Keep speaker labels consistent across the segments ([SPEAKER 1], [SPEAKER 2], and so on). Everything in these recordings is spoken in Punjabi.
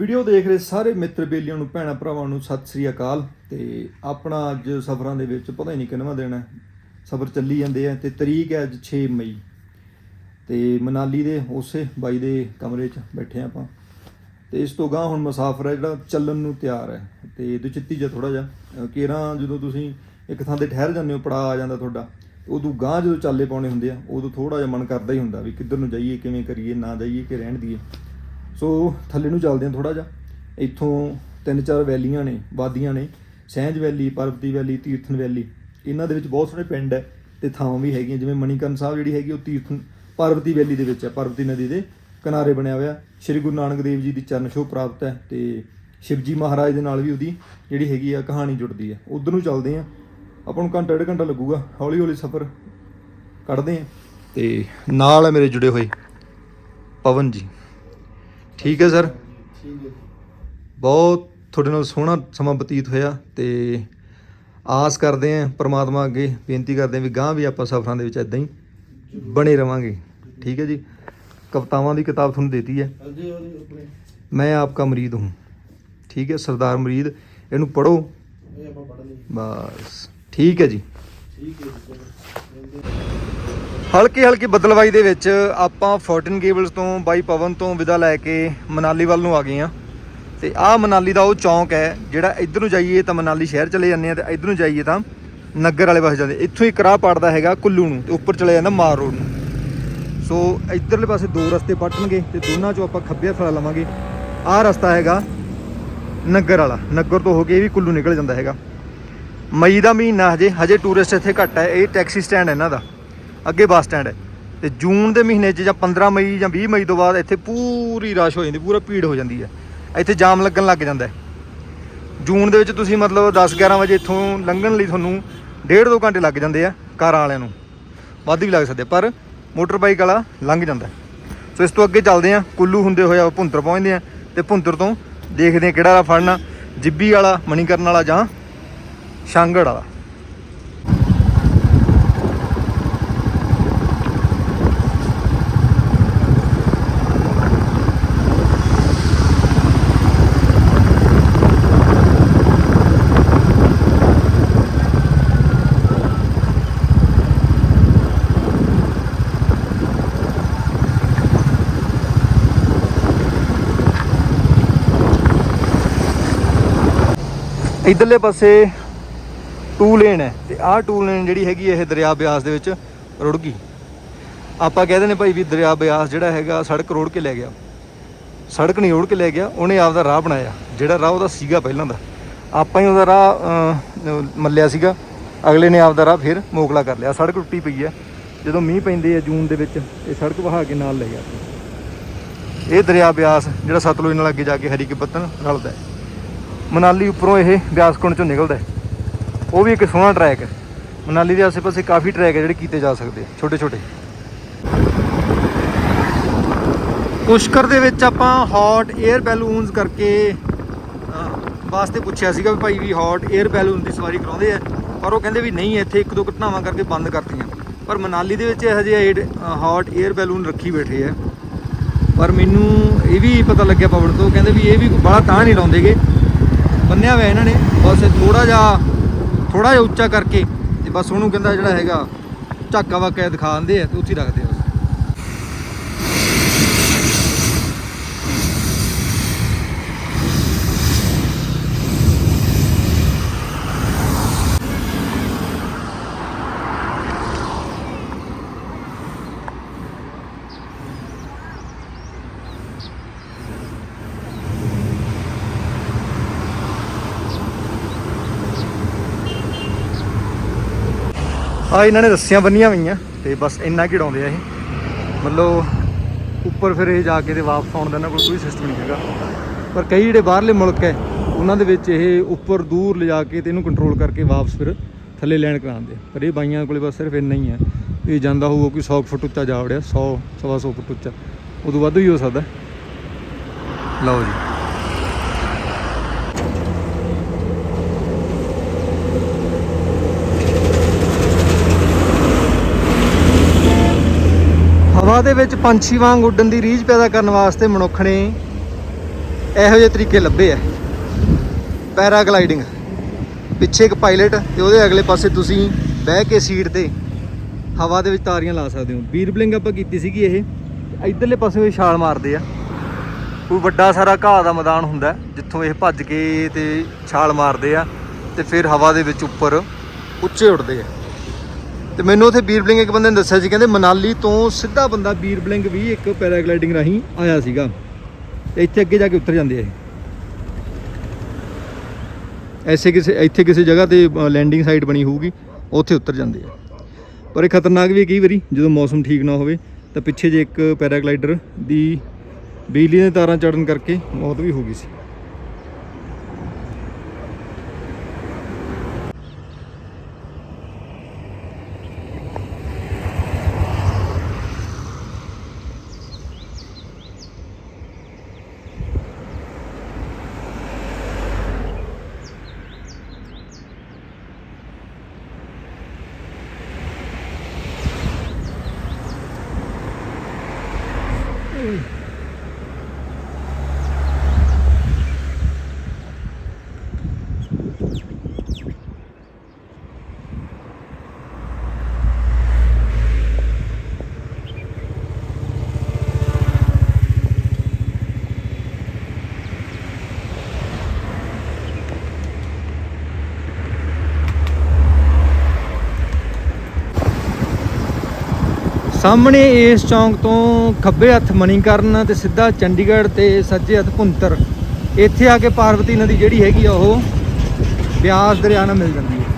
[SPEAKER 1] ਵੀਡੀਓ ਦੇਖ ਰਹੇ ਸਾਰੇ ਮਿੱਤਰ ਬੇਲੀਆਂ ਨੂੰ, ਭੈਣਾਂ ਭਰਾਵਾਂ ਨੂੰ ਸਤਿ ਸ੍ਰੀ ਅਕਾਲ। ਤੇ ਆਪਣਾ ਅੱਜ ਸਫ਼ਰਾਂ ਦੇ ਵਿੱਚ ਪਤਾ ਹੀ ਨਹੀਂ ਕਿੰਨਵਾਂ ਦਿਨ ਹੈ। ਸਫ਼ਰ ਚੱਲੀ ਜਾਂਦੇ ਆ ਤੇ ਤਰੀਕ ਹੈ ਅੱਜ 6 ਮਈ। ਤੇ ਮਨਾਲੀ ਦੇ ਉਸੇ ਬਾਈ ਦੇ ਕਮਰੇ 'ਚ ਬੈਠੇ ਹਾਂ ਆਪਾਂ। ਤੇ ਇਸ ਤੋਂ ਗਾਂ ਹੁਣ ਮੁਸਾਫਰ ਹੈ ਜਿਹੜਾ ਚੱਲਣ ਨੂੰ ਤਿਆਰ ਹੈ। ਤੇ ਦੁਚਿੱਤੀ ਜਿਹਾ ਥੋੜਾ ਜਿਹਾ ਕੇਰਾਂ ਜਦੋਂ ਤੁਸੀਂ ਇੱਕ ਥਾਂ ਤੇ ਠਹਿਰ ਜਾਂਦੇ ਹੋ ਪੜਾ ਆ ਜਾਂਦਾ ਤੁਹਾਡਾ ਉਦੋਂ ਗਾਂ ਜਦੋਂ ਚਾਲੇ ਪਾਉਣੇ ਹੁੰਦੇ ਆ, ਉਦੋਂ ਥੋੜਾ ਜਿਹਾ ਮਨ ਕਰਦਾ ਹੀ ਹੁੰਦਾ ਵੀ ਕਿੱਧਰ ਨੂੰ ਜਾਈਏ, ਕਿਵੇਂ ਕਰੀਏ, ਨਾ ਜਾਈਏ ਕਿ ਰਹਿਣ ਦੀਏ ਸੋ ਥੱਲੇ ਨੂੰ ਚੱਲਦੇ ਹਾਂ ਥੋੜਾ ਜਿਹਾ। ਇੱਥੋਂ ਤਿੰਨ ਚਾਰ ਵੈਲੀਆਂ ਨੇ, ਵਾਦੀਆਂ ਨੇ, ਸਹਿਜ ਵੈਲੀ, ਪਰਬਤੀ ਵੈਲੀ, ਤੀਰਥਨ ਵੈਲੀ। ਇਹਨਾਂ ਦੇ ਵਿੱਚ ਬਹੁਤ ਸਾਰੇ ਪਿੰਡ ਹੈ ਤੇ ਥਾਵਾਂ ਵੀ ਹੈਗੀਆਂ, ਜਿਵੇਂ ਮਣੀਕਰਨ ਸਾਹਿਬ ਜਿਹੜੀ ਹੈਗੀ ਉਹ ਤੀਰਥ ਪਰਬਤੀ ਵੈਲੀ ਦੇ ਵਿੱਚ ਹੈ, ਪਰਬਤੀ ਨਦੀ ਦੇ ਕਿਨਾਰੇ ਬਣਿਆ ਹੋਇਆ। ਸ੍ਰੀ ਗੁਰੂ ਨਾਨਕ ਦੇਵ ਜੀ ਦੀ ਚਰਨ ਛੋਹ ਪ੍ਰਾਪਤ ਹੈ ਤੇ ਸ਼ਿਵਜੀ ਮਹਾਰਾਜ ਦੇ ਨਾਲ ਵੀ ਉਹਦੀ ਜਿਹੜੀ ਹੈਗੀ ਆ ਕਹਾਣੀ ਜੁੜਦੀ ਹੈ। ਉਧਰ ਨੂੰ ਚੱਲਦੇ ਆ ਆਪਾਂ ਨੂੰ ਘੰਟਾ, ਡੇਢ ਘੰਟਾ ਲੱਗੂਗਾ। ਹੌਲੀ ਹੌਲੀ ਸਫ਼ਰ ਕੱਢਦੇ ਆ ਤੇ ਨਾਲ ਮੇਰੇ ਜੁੜੇ ਹੋਏ ਪਵਨ ਜੀ। ਠੀਕ ਹੈ ਸਰ। ਬਹੁਤ ਤੁਹਾਡੇ ਨਾਲ ਸੋਹਣਾ ਸਮਾਂ ਬਤੀਤ ਹੋਇਆ ਤੇ ਆਸ ਕਰਦੇ ਆਂ ਪ੍ਰਮਾਤਮਾ ਅੱਗੇ ਬੇਨਤੀ ਕਰਦੇ ਆਂ ਵੀ ਗਾਂ ਵੀ ਆਪਾਂ ਸਫ਼ਰਾਂ ਦੇ ਵਿੱਚ ਇਦਾਂ ਹੀ ਬਣੇ ਰਵਾਂਗੇ। ਠੀਕ ਹੈ ਜੀ। ਕਵਿਤਾਵਾਂ ਦੀ ਕਿਤਾਬ ਤੁਹਾਨੂੰ ਦੇਤੀ ਹੈ। ਮੈਂ ਆਪਕਾ ਮਰੀਦ ਹੂੰ। ਠੀਕ ਹੈ ਸਰਦਾਰ ਮਰੀਦ ਇਹਨੂੰ ਪੜੋ ਬਸ। ਠੀਕ ਹੈ ਜੀ। ਹਲਕੀ ਹਲਕੀ ਬਦਲਵਾਈ ਦੇ ਵਿੱਚ ਆਪਾਂ 14 ਗੇਬਲਸ ਤੋਂ ਬਾਈ ਪਵਨ ਤੋਂ ਵਿਦਾ ਲੈ ਕੇ ਮਨਾਲੀ ਵੱਲ ਨੂੰ ਆ ਗਏ ਆ ਤੇ ਆਹ ਮਨਾਲੀ ਦਾ ਉਹ ਚੌਂਕ ਹੈ, ਜਿਹੜਾ ਇੱਧਰ ਨੂੰ ਜਾਈਏ ਤਾਂ ਮਨਾਲੀ ਸ਼ਹਿਰ ਚਲੇ ਜਾਂਦੇ ਆ ਤੇ ਇੱਧਰ ਨੂੰ ਜਾਈਏ ਤਾਂ ਨਗਰ ਵਾਲੇ ਪਾਸੇ ਜਾਂਦੇ ਇੱਥੋਂ ਹੀ ਕਰਾਹ ਪੜਦਾ ਹੈਗਾ ਕੁੱਲੂ ਨੂੰ ਤੇ ਉੱਪਰ ਚਲੇ ਜਾਂਦਾ ਮਾਰ ਰੋਡ ਨੂੰ। ਸੋ ਇੱਧਰਲੇ ਪਾਸੇ ਦੋ ਰਸਤੇ ਪੱਟਣਗੇ ਤੇ ਦੋਨਾਂ ਚੋਂ ਆਪਾਂ ਖੱਬੇ ਫੜਾ ਲਵਾਂਗੇ। ਆਹ ਰਸਤਾ ਹੈਗਾ ਨਗਰ ਵਾਲਾ। ਨਗਰ ਤੋਂ ਹੋ ਕੇ ਇਹ ਵੀ ਕੁੱਲੂ ਨਿਕਲ ਜਾਂਦਾ ਹੈਗਾ। ਮਈ ਦਾ ਮਹੀਨਾ ਹਜੇ ਹਜੇ ਟੂਰਿਸਟ ਇੱਥੇ ਘੱਟ ਹੈ, ਇਹ ਟੈਕਸੀ ਸਟੈਂਡ ਹੈ ਇਹਨਾਂ ਦਾ। ਅੱਗੇ ਬੱਸ ਸਟੈਂਡ ਹੈ। ਤੇ ਜੂਨ ਦੇ ਮਹੀਨੇ 'ਚ ਜਾਂ 15 ਮਈ ਜਾਂ 20 ਮਈ ਤੋਂ ਬਾਅਦ ਇੱਥੇ ਪੂਰੀ ਰਸ਼ ਹੋ ਜਾਂਦੀ, ਪੂਰਾ ਭੀੜ ਹੋ ਜਾਂਦੀ ਹੈ। ਇੱਥੇ ਜਾਮ ਲੱਗਣ ਲੱਗ ਜਾਂਦਾ ਹੈ। ਜੂਨ ਦੇ ਵਿੱਚ ਤੁਸੀਂ ਮਤਲਬ 10 11 ਵਜੇ ਇੱਥੋਂ ਲੰਘਣ ਲਈ ਤੁਹਾਨੂੰ ਡੇਢ ਦੋ ਘੰਟੇ ਲੱਗ ਜਾਂਦੇ ਆ ਕਾਰਾਂ ਵਾਲਿਆਂ ਨੂੰ। ਵੱਧ ਵੀ ਲੱਗ ਸਕਦੇ, ਪਰ ਮੋਟਰ ਬਾਈਕ ਵਾਲਾ ਲੰਘ ਜਾਂਦਾ ਸੋ ਇਸ ਤੋਂ ਅੱਗੇ ਚੱਲਦੇ ਆ ਕੁੱਲੂ ਹੁੰਦੇ ਹੋਏ ਆਪਾਂ ਭੁੰਤਰ ਪਹੁੰਚਦੇ ਆ ਤੇ ਭੁੰਤਰ ਤੋਂ ਦੇਖਦੇ ਆ ਕਿਹੜਾ ਵਾਲਾ ਫੜਨਾ, ਜਿੱਬੀ ਵਾਲਾ, ਮਣੀਕਰਨ ਵਾਲਾ ਜਾਂ ਸ਼ਾਂਗੜ ਵਾਲਾ। ਇਧਰਲੇ ਪਾਸੇ ਟੂ ਲੇਨ ਹੈ ਤੇ ਆਹ ਟੂ ਲੇਨ ਜਿਹੜੀ ਹੈਗੀ ਇਹ ਦਰਿਆ ਬਿਆਸ ਦੇ ਵਿੱਚ ਰੁੜ ਗਈ। ਆਪਾਂ ਕਹਿੰਦੇ ਨੇ ਭਾਈ ਵੀ ਦਰਿਆ ਬਿਆਸ ਜਿਹੜਾ ਹੈਗਾ ਸੜਕ ਰੋੜ ਕੇ ਲੈ ਗਿਆ। ਸੜਕ ਨਹੀਂ ਰੋੜ ਕੇ ਲੈ ਗਿਆ ਉਹਨੇ ਆਪਦਾ ਰਾਹ ਬਣਾਇਆ ਜਿਹੜਾ ਰਾਹ ਉਹਦਾ ਸੀਗਾ ਪਹਿਲਾਂ ਦਾ। ਆਪਾਂ ਹੀ ਉਹਦਾ ਰਾਹ ਅਹ, ਮੱਲਿਆ ਸੀਗਾ ਅਗਲੇ ਨੇ ਆਪਦਾ ਰਾਹ ਫਿਰ ਮੋਕਲਾ ਕਰ ਲਿਆ। ਸੜਕ ਟੁੱਟੀ ਪਈ ਹੈ ਜਦੋਂ ਮੀਂਹ ਪੈਂਦੇ ਆ ਜੂਨ ਦੇ ਵਿੱਚ ਇਹ ਸੜਕ ਵਹਾ ਕੇ ਨਾਲ ਲੈ ਗਿਆ। ਇਹ ਦਰਿਆ ਬਿਆਸ ਜਿਹੜਾ ਸਤਲੁਜ ਨਾਲ ਅੱਗੇ ਜਾ ਕੇ ਹਰੀ ਕੇ ਪੱਤਨ ਰਲਦਾ ਹੈ। ਮਨਾਲੀ ਉੱਪਰੋਂ ਇਹ ਵਿਆਸਕੁੰਡ ਚੋਂ ਨਿਕਲਦਾ ਉਹ ਵੀ ਇੱਕ ਸੋਹਣਾ ਟਰੈਕ ਹੈ। ਮਨਾਲੀ ਦੇ ਆਸੇ ਪਾਸੇ ਕਾਫੀ ਟਰੈਕ ਹੈ ਜਿਹੜੇ ਕੀਤੇ ਜਾ ਸਕਦੇ ਛੋਟੇ-ਛੋਟੇ। ਪੁਸ਼ਕਰ ਦੇ ਵਿੱਚ ਆਪਾਂ ਹੌਟ 에ਅਰ ਬੈਲੂਨਸ ਕਰਕੇ ਵਾਸਤੇ ਪੁੱਛਿਆ ਸੀਗਾ ਵੀ ਭਾਈ ਵੀ ਹੌਟ 에ਅਰ ਬੈਲੂਨ ਦੀ ਸਵਾਰੀ ਕਰਾਉਂਦੇ ਆ, ਪਰ ਉਹ ਕਹਿੰਦੇ ਵੀ ਨਹੀਂ, ਇੱਥੇ ਇੱਕ ਦੋ ਘਟਨਾਵਾਂ ਕਰਕੇ ਬੰਦ ਕਰਤੀਆਂ। ਪਰ ਮਨਾਲੀ ਦੇ ਵਿੱਚ ਇਹੋ ਜਿਹੇ ਹੌਟ 에ਅਰ ਬੈਲੂਨ ਰੱਖੀ ਬੈਠੇ ਆ। ਪਰ ਮੈਨੂੰ ਇਹ ਵੀ ਪਤਾ ਲੱਗਿਆ ਪਵਨ ਤੋਂ ਕਹਿੰਦੇ ਵੀ ਇਹ ਵੀ ਬੜਾ ਤਾਂ ਨਹੀਂ ਲਾਉਂਦੇਗੇ। ਬੰਨਿਆ ਹੋਇਆ ਇਹਨਾਂ ਨੇ। ਬਸ ਥੋੜਾ ਜਿਹਾ ਥੋੜਾ ਜਿਹਾ ਉੱਚਾ ਕਰਕੇ ਤੇ ਬਸ ਉਹਨੂੰ ਕਹਿੰਦਾ ਜਿਹੜਾ ਹੈਗਾ ਝਾਕਾ ਵਾਕਾ ਦਿਖਾ ਦਿੰਦੇ ਆ ਤੇ ਉੱਥੇ ਰੱਖਦੇ ਆ ਬਸ ਆ ਇਹਨਾਂ ਨੇ ਰੱਸੀਆਂ ਬੰਨੀਆਂ ਹੋਈਆਂ ਤੇ ਬਸ ਇੰਨਾ ਕੀ ਆ ਇਹ। ਮਤਲਬ ਉੱਪਰ ਫਿਰ ਇਹ ਜਾ ਕੇ ਤੇ ਵਾਪਸ ਆਉਣ ਦਾ ਇਹਨਾਂ ਕੋਲ ਕੋਈ ਸਿਸਟਮ ਨਹੀਂ ਹੈਗਾ। ਪਰ ਕਈ ਜਿਹੜੇ ਬਾਹਰਲੇ ਮੁਲਕ ਹੈ, ਉਹਨਾਂ ਦੇ ਵਿੱਚ ਇਹ ਉੱਪਰ ਦੂਰ ਲਿਜਾ ਕੇ ਤੇ ਇਹਨੂੰ ਕੰਟਰੋਲ ਕਰਕੇ ਵਾਪਸ ਫਿਰ ਥੱਲੇ ਲੈਣ ਕਰਾਉਂਦੇ ਪਰ ਇਹ ਬਾਈਆਂ ਕੋਲੇ ਬਸ ਸਿਰਫ ਇੰਨਾ ਹੀ ਹੈ ਇਹ ਜਾਂਦਾ ਹੋਊਗਾ ਕੋਈ 100 ਫੁੱਟ ਉੱਚਾ ਜਾ ਵੜਿਆ 100 ਸਵਾ 100 ਫੁੱਟ ਉੱਚਾ। ਉਦੋਂ ਵੱਧ ਵੀ ਹੋ ਸਕਦਾ। ਲਓ ਜੀ। ਹਵਾ ਦੇ ਵਿੱਚ ਪੰਛੀ ਵਾਂਗ ਉੱਡਣ ਦੀ ਰੀਝ ਪੈਦਾ ਕਰਨ ਵਾਸਤੇ ਮਨੁੱਖ ਨੇ ਇਹੋ ਜਿਹੇ ਤਰੀਕੇ ਲੱਭੇ ਆ। ਪੈਰਾਗਲਾਈਡਿੰਗ। ਪਿੱਛੇ ਇੱਕ ਪਾਇਲਟ ਤੇ ਉਹਦੇ ਅਗਲੇ ਪਾਸੇ ਤੁਸੀਂ ਬਹਿ ਕੇ ਸੀਟ ਤੇ ਹਵਾ ਦੇ ਵਿੱਚ ਤਾਰੀਆਂ ਲਾ ਸਕਦੇ ਹੋ। ਬੀਰਬਲਿੰਗ ਆਪਾਂ ਕੀਤੀ ਸੀਗੀ ਇਹ। ਇਧਰਲੇ ਪਾਸੇ ਉਹ ਛਾਲ ਮਾਰਦੇ ਆ। ਕੋਈ ਵੱਡਾ ਸਾਰਾ ਘਾਹ ਦਾ ਮੈਦਾਨ ਹੁੰਦਾ ਜਿੱਥੋਂ ਇਹ ਭੱਜ ਕੇ ਤੇ ਛਾਲ ਮਾਰਦੇ ਆ ਤੇ ਫਿਰ ਹਵਾ ਦੇ ਵਿੱਚ ਉੱਪਰ ਉੱਚੇ ਉੱਡਦੇ ਆ। ਤੇ ਮੈਨੂੰ ਉੱਥੇ ਬੀਰਬਲਿੰਗ ਇੱਕ ਬੰਦੇ ਨੇ ਦੱਸਿਆ ਸੀ, ਕਹਿੰਦੇ ਮਨਾਲੀ ਤੋਂ ਸਿੱਧਾ ਬੰਦਾ ਬੀਰਬਲਿੰਗ ਵੀ ਇੱਕ ਪੈਰਾਗਲਾਈਡਿੰਗ ਰਾਹੀਂ ਆਇਆ ਸੀਗਾ। ਤੇ ਇੱਥੇ ਅੱਗੇ ਜਾ ਕੇ ਉਤਰ ਜਾਂਦੇ ਆ ਐਸੇ ਕਿਸੇ ਇੱਥੇ ਕਿਸੇ ਜਗ੍ਹਾ ਤੇ ਲੈਂਡਿੰਗ ਸਾਈਟ ਬਣੀ ਹੋਊਗੀ, ਉੱਥੇ ਉਤਰ ਜਾਂਦੇ ਆ। ਪਰ ਇਹ ਖਤਰਨਾਕ ਵੀ ਹੈ ਕਈ ਵਾਰੀ, ਜਦੋਂ ਮੌਸਮ ਠੀਕ ਨਾ ਹੋਵੇ, ਤਾਂ ਪਿੱਛੇ ਜੇ ਇੱਕ ਪੈਰਾਗਲਾਈਡਰ ਦੀ ਬਿਜਲੀ ਦੀਆਂ ਤਾਰਾਂ ਚੜਨ ਕਰਕੇ ਮੌਤ ਵੀ ਹੋ ਗਈ ਸੀ। Ooh. ਸਾਹਮਣੇ ਇਸ ਚੌਂਕ ਤੋਂ ਖੱਬੇ ਹੱਥ ਮਣੀਕਰਨ ਤੇ ਸਿੱਧਾ ਚੰਡੀਗੜ੍ਹ ਤੇ ਸੱਜੇ ਹੱਥ ਭੁੰਤਰ ਇੱਥੇ ਆ ਕੇ ਪਾਰਵਤੀ ਨਦੀ ਜਿਹੜੀ ਹੈਗੀ ਆ ਉਹ ਬਿਆਸ ਦਰਿਆ ਨਾਲ ਮਿਲ ਜਾਂਦੀ ਹੈ।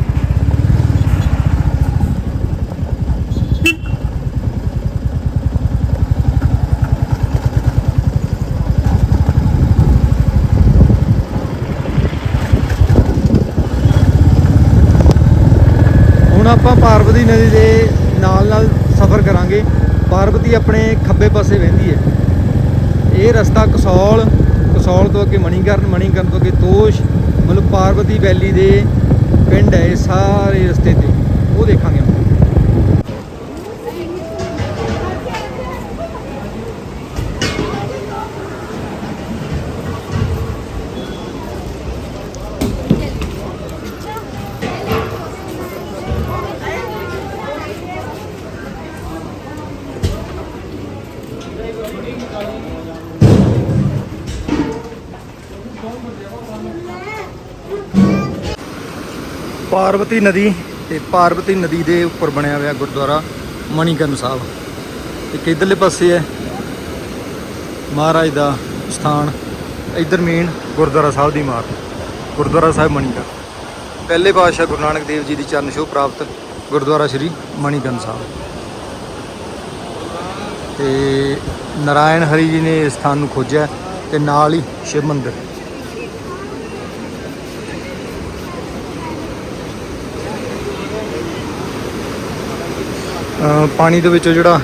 [SPEAKER 1] ਹੁਣ ਆਪਾਂ ਪਾਰਵਤੀ ਨਦੀ ਦੇ ਨਾਲ ਨਾਲ ਸਫ਼ਰ ਕਰਾਂਗੇ। ਪਾਰਵਤੀ ਆਪਣੇ ਖੱਬੇ ਪਾਸੇ ਵਹਿੰਦੀ ਹੈ। ਇਹ ਰਸਤਾ ਕਸੌਲ ਕਸੌਲ ਤੋਂ ਅੱਗੇ ਮਣੀਕਰਨ ਮਣੀਕਰਨ ਤੋਂ ਅੱਗੇ ਤੋਸ਼, ਮਤਲਬ ਪਾਰਵਤੀ ਵੈਲੀ ਦੇ ਪਿੰਡ ਹੈ ਇਹ ਸਾਰੇ ਰਸਤੇ ਤੇ। ਉਹ ਦੇਖਾਂਗੇ ਪਾਰਵਤੀ ਨਦੀ ਤੇ ਪਾਰਵਤੀ ਨਦੀ ਦੇ ਉੱਪਰ ਬਣਿਆ ਹੋਇਆ ਗੁਰਦੁਆਰਾ ਮਣੀਕਰਨ ਸਾਹਿਬ। ਇੱਕ ਇਧਰਲੇ ਪਾਸੇ ਹੈ। ਮਹਾਰਾਜ ਦਾ ਸਥਾਨ, ਇਧਰ ਮੇਨ ਗੁਰਦੁਆਰਾ ਸਾਹਿਬ ਦੀ ਇਮਾਰਤ, ਗੁਰਦੁਆਰਾ ਸਾਹਿਬ ਮਣੀਕਰਨ। ਪਹਿਲੇ ਪਾਤਸ਼ਾਹ ਗੁਰੂ ਨਾਨਕ ਦੇਵ ਜੀ ਦੀ ਚਰਨ ਛੋਹ ਪ੍ਰਾਪਤ ਗੁਰਦੁਆਰਾ ਸ੍ਰੀ ਮਣੀਕਰਨ ਸਾਹਿਬ। ਤੇ ਨਾਰਾਇਣ ਹਰੀ ਜੀ ਨੇ ਇਸ ਸਥਾਨ ਨੂੰ ਖੋਜਿਆ ਤੇ ਨਾਲ ਹੀ ਸ਼ਿਵ ਮੰਦਿਰ। ਪਾਣੀ ਦੇ ਵਿੱਚੋਂ ਜਿਹੜਾ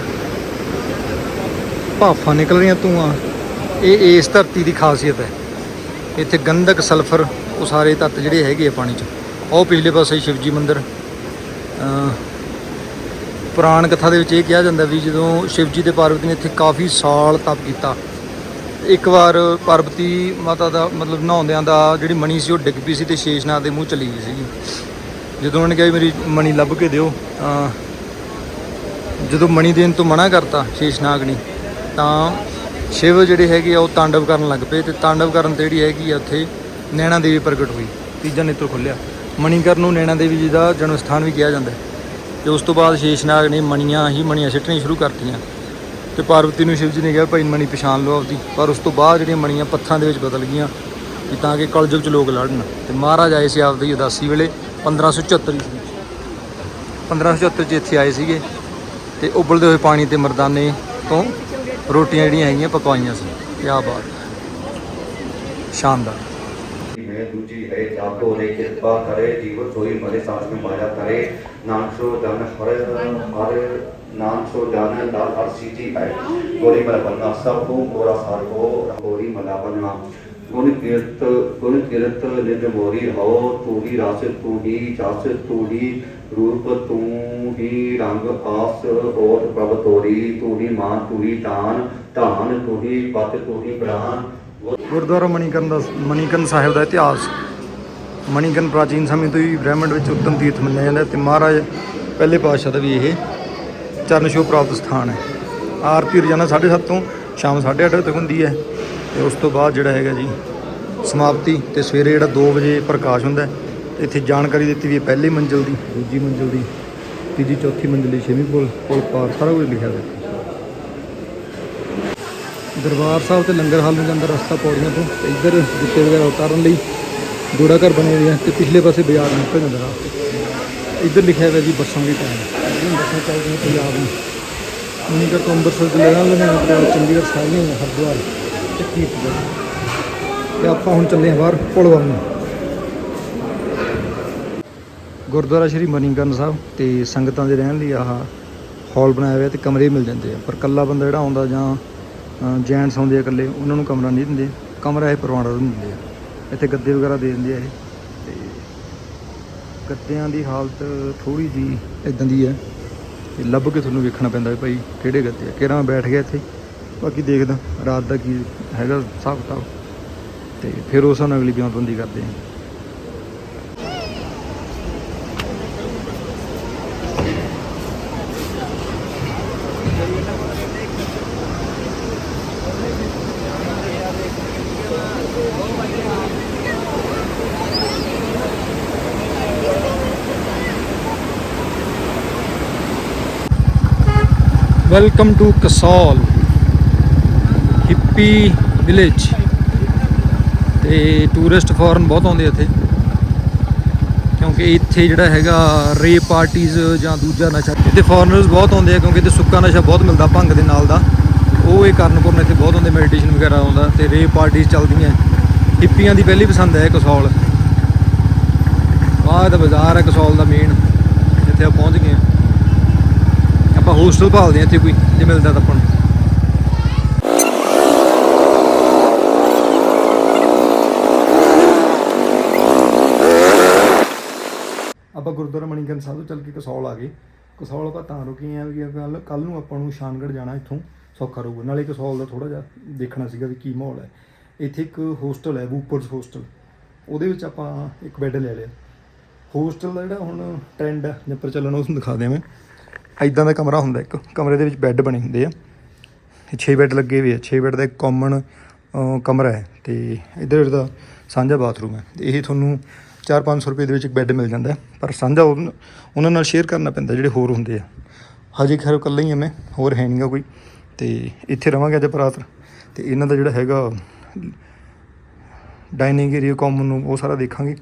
[SPEAKER 1] ਭਾਫਾਂ ਨਿਕਲ ਰਹੀਆਂ ਧੂਆਂ, ਇਹ ਇਸ ਧਰਤੀ ਦੀ ਖਾਸੀਅਤ ਹੈ। ਇੱਥੇ ਗੰਧਕ ਸਲਫਰ ਉਹ ਸਾਰੇ ਤੱਤ ਜਿਹੜੇ ਹੈਗੇ ਆ ਪਾਣੀ 'ਚ। ਉਹ ਪਿਛਲੇ ਪਾਸੇ ਸ਼ਿਵਜੀ ਮੰਦਿਰ। ਪੁਰਾਣ ਕਥਾ ਦੇ ਵਿੱਚ ਇਹ ਕਿਹਾ ਜਾਂਦਾ ਵੀ ਜਦੋਂ ਸ਼ਿਵਜੀ ਤੇ ਪਾਰਵਤੀ ਨੇ ਇੱਥੇ ਕਾਫੀ ਸਾਲ ਤਪ ਕੀਤਾ, ਇੱਕ ਵਾਰ ਪਾਰਵਤੀ ਮਾਤਾ ਦਾ ਮਤਲਬ ਨਹਾਉਂਦਿਆਂ ਦਾ ਜਿਹੜੀ ਮਣੀ ਸੀ ਉਹ ਡਿੱਗ ਪਈ ਸੀ ਤੇ ਸ਼ੇਸ਼ਨਾਗ ਦੇ ਮੂੰਹ ਚਲੀ ਗਈ ਸੀਗੀ। ਜਦੋਂ ਉਹਨਾਂ ਨੇ ਕਿਹਾ ਵੀ ਮੇਰੀ ਮਣੀ ਲੱਭ ਕੇ ਦਿਓ ਜਦੋਂ ਮਣੀ ਦੇਣ ਤੋਂ ਮਨਾ ਕਰਤਾ ਸ਼ੇਸ਼ਨਾਗ ਨੇ, ਤਾਂ ਸ਼ਿਵ ਜਿਹੜੇ ਹੈਗੇ ਆ ਉਹ ਤਾਂਡਵ ਕਰਨ ਲੱਗ ਪਏ ਤੇ ਤਾਂਡਵ ਕਰਨ ਤੇ ਜਿਹੜੀ ਹੈਗੀ ਆ ਉੱਥੇ ਨੈਣਾ ਦੇਵੀ ਪ੍ਰਗਟ ਹੋਈ, ਤੀਜਾ ਨੇਤਰ ਖੁੱਲਿਆ ਮਣੀਕਰਨ ਨੂੰ ਨੈਣਾ ਦੇਵੀ ਜੀ ਦਾ ਜਨਮ ਸਥਾਨ ਵੀ ਕਿਹਾ ਜਾਂਦਾ ਹੈ ਤੇ ਉਸ ਤੋਂ ਬਾਅਦ ਸ਼ੇਸ਼ਨਾਗ ਨੇ ਮਣੀਆਂ ਹੀ ਮਣੀਆਂ ਸਿੱਟਣੀਆਂ ਸ਼ੁਰੂ ਕਰਤੀਆਂ ਤੇ ਪਾਰਵਤੀ ਨੂੰ ਸ਼ਿਵ ਜੀ ਨੇ ਕਿਹਾ, ਭਾਈ ਮਣੀ ਪਛਾਣ ਲਓ ਆਪਦੀ। ਪਰ ਉਸ ਤੋਂ ਬਾਅਦ ਜਿਹੜੀਆਂ ਮਣੀਆਂ ਪੱਥਰਾਂ ਦੇ ਵਿੱਚ ਬਦਲ ਗਈਆਂ ਵੀ ਤਾਂ ਕਿ ਕਲਯੁਗ ਚ ਲੋਕ ਲੜਨ। ਤੇ ਮਹਾਰਾਜ ਆਏ ਸੀ ਆਪਦੀ ਉਦਾਸੀ ਵੇਲੇ 1574 ਈਸਵੀ 1574 ਚ ਇੱਥੇ ਆਏ ਸੀਗੇ। ਤੇ ਉਬਲਦੇ ਹੋਏ ਪਾਣੀ ਤੇ ਮਰਦਾਨੇ ਤੋਂ ਰੋਟੀਆਂ ਜਿਹੜੀਆਂ ਹੈਗੀਆਂ ਪਕਵਾਈਆਂ ਸੀ ਕੀ ਬਾਤ ਸ਼ਾਨਦਾਰ
[SPEAKER 2] ਮੈਂ ਦੂਜੀ ਹੈ ਜਾਪੋ ਨੇ ਕਿਰਪਾ ਕਰੇ ਜੀਵ ਸੋਈ ਮਰੇ ਸਾਥ में माया करे नाम सो जन हर हर नाम सो जन दाल हर सीटी है गोरी मल बनना सब को गोरा सार को गोरी मला बनना गुण कीर्त गुण कीर्त निज मोरी हो तू ही रास तू ही जस तू ही रूप तू ही रंग आस ओट प्रभ तोरी तू ही मान तू ही दान धान तू ही पत तू ही प्राण
[SPEAKER 1] ਗੁਰਦੁਆਰਾ ਮਣੀਕਰਨ ਦਾ ਮਣੀਕਰਨ ਸਾਹਿਬ ਦਾ ਇਤਿਹਾਸ ਮਣੀਕਰਨ ਪ੍ਰਾਚੀਨ ਸਮੇਂ ਤੋਂ ਹੀ ਬ੍ਰਹਿਮੰਡ ਵਿੱਚ ਉੱਤਮ ਤੀਰਥ ਮੰਨਿਆ ਜਾਂਦਾ ਹੈ ਤੇ ਮਹਾਰਾਜ ਪਹਿਲੇ ਪਾਤਸ਼ਾਹ ਦਾ ਵੀ ਇਹ ਚਰਨ ਛੋਹ ਪ੍ਰਾਪਤ ਸਥਾਨ ਹੈ ਆਰਤੀ ਰੋਜ਼ਾਨਾ 7:30 ਤੋਂ ਸ਼ਾਮ 8:30 ਵਜੇ ਤੱਕ ਹੁੰਦੀ ਹੈ ਤੇ ਉਸ ਤੋਂ ਬਾਅਦ ਜਿਹੜਾ ਹੈਗਾ ਜੀ ਸਮਾਪਤੀ ਤੇ ਸਵੇਰੇ ਜਿਹੜਾ 2 ਵਜੇ ਪ੍ਰਕਾਸ਼ ਹੁੰਦਾ ਹੈ ਇੱਥੇ ਜਾਣਕਾਰੀ ਦਿੱਤੀ ਵੀ ਹੈ ਪਹਿਲੀ ਮੰਜ਼ਿਲ ਦੀ ਦੂਜੀ ਮੰਜ਼ਿਲ ਦੀ ਤੀਜੀ ਚੌਥੀ ਮੰਜ਼ਿਲ ਦੀ ਛੇਵੀਂ ਪੁਲ ਪੁਲ ਪਾਰ ਸਾਰਾ ਕੁਝ ਲਿਖਿਆ ਹੋਇਆ। ਦਰਬਾਰ ਸਾਹਿਬ ਤੇ ਲੰਗਰ ਹਾਲ ਨੂੰ ਅੰਦਰ ਰਸਤਾ ਪੌੜੀਆਂ ਤੋਂ ਤੇ ਇੱਧਰ ਜੁੱਤੇ ਵਗੈਰਾ ਉਤਾਰਨ ਲਈ ਜੋੜਾ ਘਰ ਬਣੇ ਹੋਏ ਆ ਤੇ ਪਿਛਲੇ ਪਾਸੇ ਬਾਜ਼ਾਰ ਨਿਕਲ ਜਾਂਦਾ ਰਾਸਤੇ ਇੱਧਰ ਲਿਖਿਆ ਹੋਇਆ ਜੀ ਬੱਸਾਂ ਦੀ ਟਾਈਮ। ਬੱਸਾਂ ਚੱਲਦੀਆਂ ਪੰਜਾਬ ਨੂੰ। ਮਨੀਕਰ ਤੋਂ ਅੰਮ੍ਰਿਤਸਰ ਜ਼ਿਲ੍ਹੇ ਲੁਧਿਆਣਾ ਚੰਡੀਗੜ੍ਹ ਸਾਰੀਆਂ ਹੀ ਆ, ਹਰਿਦੁਆਰ ਤੇ ਕੀਰਤਪੁਰ ਤੇ ਆਪਾਂ ਹੁਣ ਚੱਲੇ ਹਾਂ ਬਾਹਰ ਪੁਲ ਵੱਲ ਨੂੰ। ਗੁਰਦੁਆਰਾ ਸ਼੍ਰੀ ਮਨੀਕਰਨ ਸਾਹਿਬ ਤੇ ਸੰਗਤਾਂ ਦੇ ਰਹਿਣ ਲਈ ਆਹ ਹਾਲ ਬਣਾਇਆ ਹੋਇਆ ਤੇ ਕਮਰੇ ਮਿਲ ਜਾਂਦੇ ਆ। ਪਰ ਕੱਲਾ ਬੰਦਾ ਜਿਹੜਾ ਆਉਂਦਾ ਜਾਂ ਜੈਂਟਸ ਆਉਂਦੇ ਆ ਇਕੱਲੇ, ਉਹਨਾਂ ਨੂੰ ਕਮਰਾ ਨਹੀਂ ਦਿੰਦੇ। ਕਮਰਾ ਇਹ ਪਰਵਾਣਾ ਦਿੰਦੇ ਆ। ਇੱਥੇ ਗੱਦੇ ਵਗੈਰਾ ਦੇ ਦਿੰਦੇ ਆ ਇਹ। ਤੇ ਗੱਦਿਆਂ ਦੀ ਹਾਲਤ ਥੋੜੀ ਜੀ ਇਦਾਂ ਦੀ ਹੈ। ਤੇ ਲੱਭ ਕੇ ਤੁਹਾਨੂੰ ਵੇਖਣਾ ਪੈਂਦਾ ਵੀ ਭਾਈ ਕਿਹੜੇ ਗੱਦੇ ਆ, ਕਿਹੜਾ ਬੈਠ ਗਿਆ ਇੱਥੇ। ਬਾਕੀ ਦੇਖਦਾ ਰਾਤ ਦਾ ਕੀ ਹੈਗਾ ਹਿਸਾਬ ਕਿਤਾਬ। ਤੇ ਫਿਰ ਉਸ ਹਿਸਾਬ ਨਾਲ ਅਗਲੀ ਬਿਆਨਬੰਦੀ ਕਰਦੇ ਆ welcome to Kasol hippie village ਤੇ ਟੂਰਿਸਟ ਫੋਰਨ ਬਹੁਤ ਆਉਂਦੇ ਇੱਥੇ। ਕਿਉਂਕਿ ਇੱਥੇ ਜਿਹੜਾ ਹੈਗਾ ਰੇ ਪਾਰਟੀਆਂ ਜਾਂ ਦੂਜਾ ਨਸ਼ਾ ਇੱਥੇ ਫੋਰਨਰਸ ਬਹੁਤ ਆਉਂਦੇ ਆ ਕਿਉਂਕਿ ਇੱਥੇ ਸੁੱਕਾ ਨਸ਼ਾ ਬਹੁਤ ਮਿਲਦਾ ਭੰਗ ਦੇ ਨਾਲ ਦਾ। ਉਹ ਇਹ ਕਰਨ ਕੁਰਨ ਇੱਥੇ ਬਹੁਤ ਆਉਂਦੇ ਮੈਡੀਟੇਸ਼ਨ ਵਗੈਰਾ ਆਉਂਦਾ ਤੇ ਰੇ ਪਾਰਟੀਆਂ ਚੱਲਦੀਆਂ। ਹਿੱਪੀਆਂ ਦੀ ਪਹਿਲੀ ਪਸੰਦ ਹੈ ਕਸੌਲ। ਆਹ ਦਾ ਬਾਜ਼ਾਰ ਹੈ ਕਸੌਲ ਦਾ ਮੇਨ ਜਿੱਥੇ ਆ ਪਹੁੰਚ ਗਏ ਹਾਂ। ਆਪਾਂ ਹੋਸਟਲ ਭਾਲਦੇ ਹਾਂ ਇੱਥੇ ਕੋਈ, ਜੇ ਮਿਲਦਾ ਤਾਂ ਆਪਾਂ ਨੂੰ। ਆਪਾਂ ਗੁਰਦੁਆਰਾ ਮਣੀਕਰਨ ਸਾਹਿਬ ਤੋਂ ਚੱਲ ਕੇ ਕਸੌਲ ਆ ਗਏ। ਕਸੌਲ ਆਪਾਂ ਤਾਂ ਰੁਕੇ ਆ ਵੀ ਕੱਲ ਕੱਲ ਨੂੰ ਆਪਾਂ ਨੂੰ ਸ਼ਾਨਗੜ੍ਹ ਜਾਣਾ ਇੱਥੋਂ, ਸੌਖਾ ਰਹੂਗਾ। ਨਾਲੇ ਕਸੌਲ ਦਾ ਥੋੜਾ ਜਿਹਾ ਦੇਖਣਾ ਸੀਗਾ ਵੀ ਕੀ ਮਾਹੌਲ ਹੈ। ਇੱਥੇ ਇੱਕ ਹੋਸਟਲ ਹੈ ਬੂਪਰਸ ਹੋਸਟਲ। ਉਹਦੇ ਵਿੱਚ ਆਪਾਂ ਇੱਕ ਬੈੱਡ ਲੈ ਲਿਆ। ਹੋਸਟਲ ਦਾ ਜਿਹੜਾ ਹੁਣ ਟ੍ਰੈਂਡ ਹੈ, ਜੇ ਪ੍ਰਚਲਨ ਉਸ ਨੂੰ ਦਿਖਾ ਦਿਆਂ ਮੈਂ। ਐਦਾਂ ਦਾ ਕਮਰਾ ਹੁੰਦਾ, ਇੱਕ ਕਮਰੇ ਦੇ ਵਿੱਚ ਬੈੱਡ ਬਣੇ ਹੁੰਦੇ ਆ। 6 ਬੈੱਡ ਲੱਗੇ ਹੋਏ ਆ। 6 ਬੈੱਡ ਦਾ ਇੱਕ ਕਾਮਨ ਕਮਰਾ ਹੈ। ਤੇ ਇਧਰ ਦਾ ਸਾਂਝਾ ਬਾਥਰੂਮ ਹੈ। ਇਹ ਤੁਹਾਨੂੰ 4-500 ਰੁਪਏ ਦੇ ਵਿੱਚ ਇੱਕ ਬੈੱਡ ਮਿਲ ਜਾਂਦਾ ਪਰ ਸਾਂਝਾ ਉਹਨਾਂ ਉਹਨਾਂ ਨਾਲ ਸ਼ੇਅਰ ਕਰਨਾ ਪੈਂਦਾ ਜਿਹੜੇ ਹੋਰ ਹੁੰਦੇ ਆ। ਹਜੇ ਖੈਰ ਇਕੱਲਾ ਹੀ ਆ ਮੈਂ, ਹੋਰ ਹੈ ਨਹੀਂਗਾ ਕੋਈ। ਤੇ ਇੱਥੇ ਰਵਾਂਗੇ ਅੱਜ ਪਰਾਤ ਤੇ ਇਹਨਾਂ ਦਾ ਜਿਹੜਾ ਹੈਗਾ ਡਾਈਨਿੰਗ ਏਰੀਆ ਕਾਮਨ ਨੂੰ ਉਹ ਸਾਰਾ ਦੇਖਾਂਗੇ।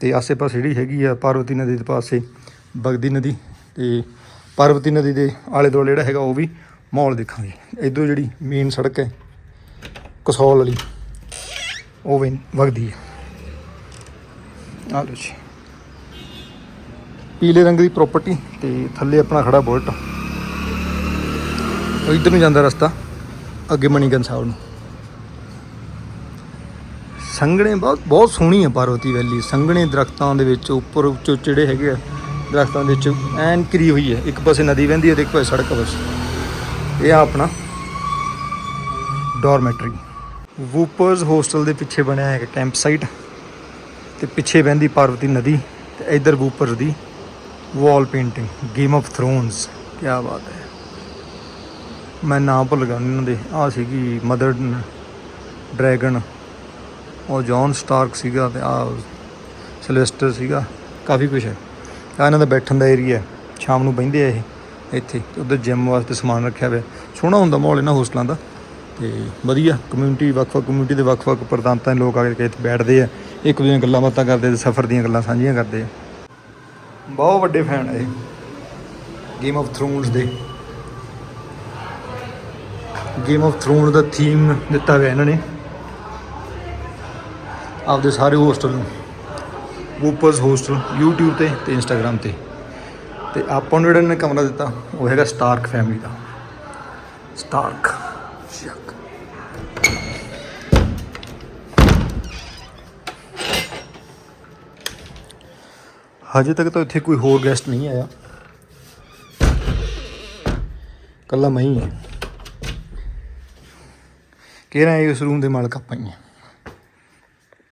[SPEAKER 1] ਤੇ ਆਸੇ-ਪਾਸੇ ਜਿਹੜੀ ਹੈਗੀ ਆ ਪਾਰਵਤੀ ਨਦੀ ਦੇ ਪਾਸੇ, ਬਗਦੀ ਨਦੀ ਤੇ ਪਾਰਵਤੀ ਨਦੀ ਦੇ ਆਲੇ ਦੁਆਲੇ ਜਿਹੜਾ ਹੈਗਾ ਉਹ ਵੀ ਮਾਹੌਲ ਦੇਖਾਂਗੇ। ਇਧਰੋਂ ਜਿਹੜੀ ਮੇਨ ਸੜਕ ਹੈ, ਕਸੌਲ ਵਾਲੀ, ਉਹ ਵੀ ਵਗਦੀ ਹੈ। ਆ ਲਓ ਜੀ। ਪੀਲੇ ਰੰਗ ਦੀ ਪ੍ਰਾਪਰਟੀ ਤੇ ਥੱਲੇ ਆਪਣਾ ਖੜਾ ਬੁਲਟ ਉਹ ਇਧਰ ਨੂੰ ਜਾਂਦਾ ਰਸਤਾ, ਅੱਗੇ ਮਣੀਗਨ ਸਾਹਿਬ ਨੂੰ। ਸੰਘਣੇ ਬਹੁਤ ਬਹੁਤ ਸੋਹਣੀ ਹੈ ਪਾਰਵਤੀ ਵੈਲੀ ਸੰਘਣੇ ਦਰਖਤਾਂ ਦੇ ਵਿੱਚ ਉੱਪਰ ਉੱਚੇ ਉੱਚੇ ਜਿਹੜੇ ਹੈਗੇ ਆ, ਦਰਖਤਾਂ ਦੇ ਵਿੱਚ ਐਨ ਘਿਰੀ ਹੋਈ ਹੈ। ਇੱਕ ਪਾਸੇ ਨਦੀ ਵਹਿੰਦੀ ਹੈ ਤੇ ਇੱਕ ਪਾਸੇ ਸੜਕ ਬਸ। ਇਹ ਆ ਆਪਣਾ ਡੋਰਮੈਟਰੀ ਵੂਪਰਸ ਹੋਸਟਲ ਦੇ ਪਿੱਛੇ ਬਣਿਆ ਹੈ ਕੈਂਪ ਸਾਈਟ ਤੇ ਪਿੱਛੇ ਵਹਿੰਦੀ ਪਾਰਵਤੀ ਨਦੀ ਤੇ ਇਧਰ ਬੂਪਰ ਦੀ wall painting game of thrones ਕੀ ਬਾਤ ਹੈ। ਮੈਂ ਨਾਮ ਭੁੱਲ ਗਿਆ ਉਹਨਾਂ ਦੇ ਆ ਸੀਗੀ ਮਦਰ ਡਰੈਗਨ, ਉਹ ਜੌਨ ਸਟਾਰਕ ਸੀਗਾ ਤੇ ਆ ਸੈਲੈਸਟਰ ਸੀਗਾ, ਕਾਫੀ ਕੁਝ ਹੈ। ਆ ਇਹਨਾਂ ਦਾ ਬੈਠਣ ਦਾ ਏਰੀਆ ਸ਼ਾਮ ਨੂੰ ਬਹਿੰਦੇ ਆ ਇਹ, ਇੱਥੇ, ਤੇ ਉਧਰ ਜਿਮ ਵਾਸਤੇ ਸਮਾਨ ਰੱਖਿਆ ਹੋਇਆ। ਸੋਹਣਾ ਹੁੰਦਾ ਮਾਹੌਲ ਇਹਨਾਂ ਹੋਸਟਲਾਂ ਦਾ, ਤੇ ਵਧੀਆ ਕਮਿਊਨਿਟੀ ਵੱਖ-ਵੱਖ ਕਮਿਊਨਿਟੀ ਦੇ ਵੱਖ-ਵੱਖ ਪ੍ਰਧਾਨਤਾਂ ਦੇ ਲੋਕ ਆ ਕੇ ਇੱਥੇ ਬੈਠਦੇ ਆ। ਇੱਕ ਦੂਜੇ ਗੱਲਾਂ ਬਾਤਾਂ ਕਰਦੇ ਤੇ ਸਫ਼ਰ ਦੀਆਂ ਗੱਲਾਂ ਸਾਂਝੀਆਂ ਕਰਦੇ। ਬਹੁਤ ਵੱਡੇ ਫੈਨ ਆ ਇਹ। ਗੇਮ ਆਫ ਥਰੋਨਸ ਦੇ। ਗੇਮ ਆਫ ਥਰੋਨ ਦਾ ਥੀਮ ਦਿੱਤਾ ਹੋਇਆ ਇਹਨਾਂ ਨੇ। ਆਪਦੇ ਸਾਰੇ ਹੋਸਟਲ ਨੂੰ। ਵੂਪਰਸ ਹੋਸਟਲ YouTube ਤੇ ਤੇ Instagram ਤੇ। ਤੇ ਆਪਾਂ ਨੂੰ ਜਿਹੜਾ ਨੇ ਕਮਰਾ ਦਿੱਤਾ, ਉਹ ਹੈਗਾ ਸਟਾਰਕ ਫੈਮਿਲੀ ਦਾ। ਸਟਾਰਕ ਹਜੇ ਤੱਕ ਤਾਂ ਇੱਥੇ ਕੋਈ ਹੋਰ ਗੈਸਟ ਨਹੀਂ ਆਇਆ। ਕੱਲਾ ਮੈਂ ਹੀ ਹਾਂ। ਕਿਹੜਾ ਇਸ ਰੂਮ ਦੇ ਮਾਲਕ ਆਪਾਂ ਹੀ ਆ